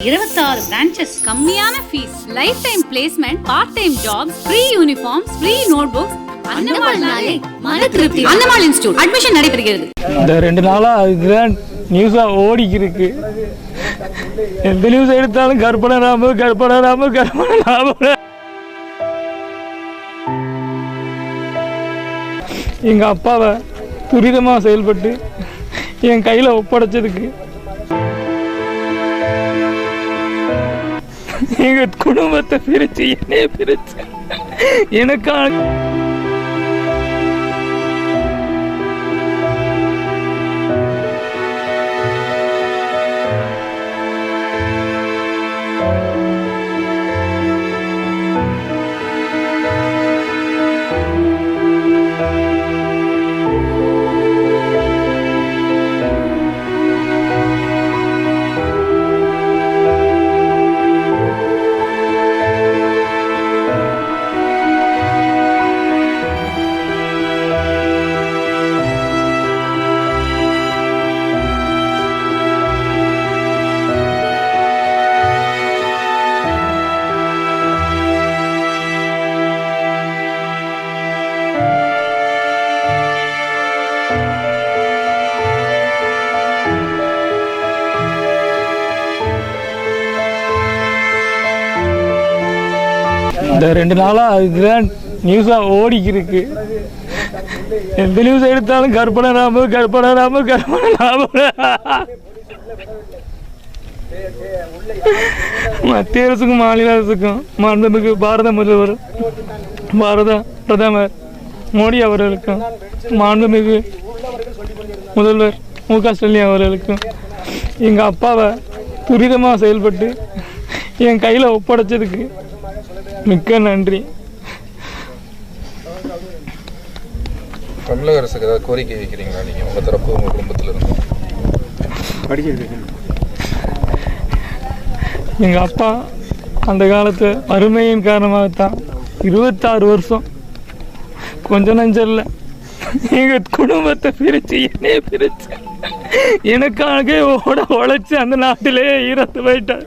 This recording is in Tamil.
இருபத்தாறு பிரான்ச்சஸ் கம்மியான fees life time placement part time jobs free uniforms free notebooks அன்னமாள்னாலே மன திருப்தி. அன்னமாள் இன்ஸ்டியூட் அட்மிஷன் நடைபெறுகிறது. இந்த ரெண்டு நாளாக இதுதான் நியூஸாக ஓடிக்கிருக்கு. எந்த நியூஸ் எடுத்தாலும் கற்பனை ராமு கற்பனை ராமு கற்பனை ராமு எங்கள் அப்பாவை துரிதமாக செயல்பட்டு என் கையில் ஒப்படைச்சதுக்கு எங்க குடும்பத்தை பிரிச்சு என்னைய பிரிச்சு எனக்கான இந்த ரெண்டு நாளாக இதுதான் நியூஸாக ஓடிக்கிருக்கு. எந்த நியூஸ் எடுத்தாலும் கற்பனை ராமு கற்பனை ராமு கற்பனை ராமு. மத்திய அரசுக்கும் மாநில அரசுக்கும் மாண்புமிகு பாரத முதல்வர் பாரத பிரதமர் மோடி அவர்களுக்கும் மாண்புமிகு முதல்வர் மு க ஸ்டாலின் அவர்களுக்கும் எங்கள் அப்பாவை துரிதமாக செயல்பட்டு என் கையில் ஒப்படைச்சதுக்கு மிக்க நன்றி. தமிழக அரசுக்கு ஏதாவது கோரிக்கை வைக்கிறீங்களா நீங்கள் உங்கள் தரப்பு உங்கள் குடும்பத்தில் இருந்து எங்கள் அப்பா அந்த காலத்து வறுமையின் காரணமாகத்தான் இருபத்தாறு வருஷம் கொஞ்சம் நஞ்சம் இல்லை எங்கள் குடும்பத்தை பிரித்து என்னைய பிரித்து எனக்காக ஓட உழைச்சி அந்த நாட்டிலேயே இறந்து போயிட்டார்.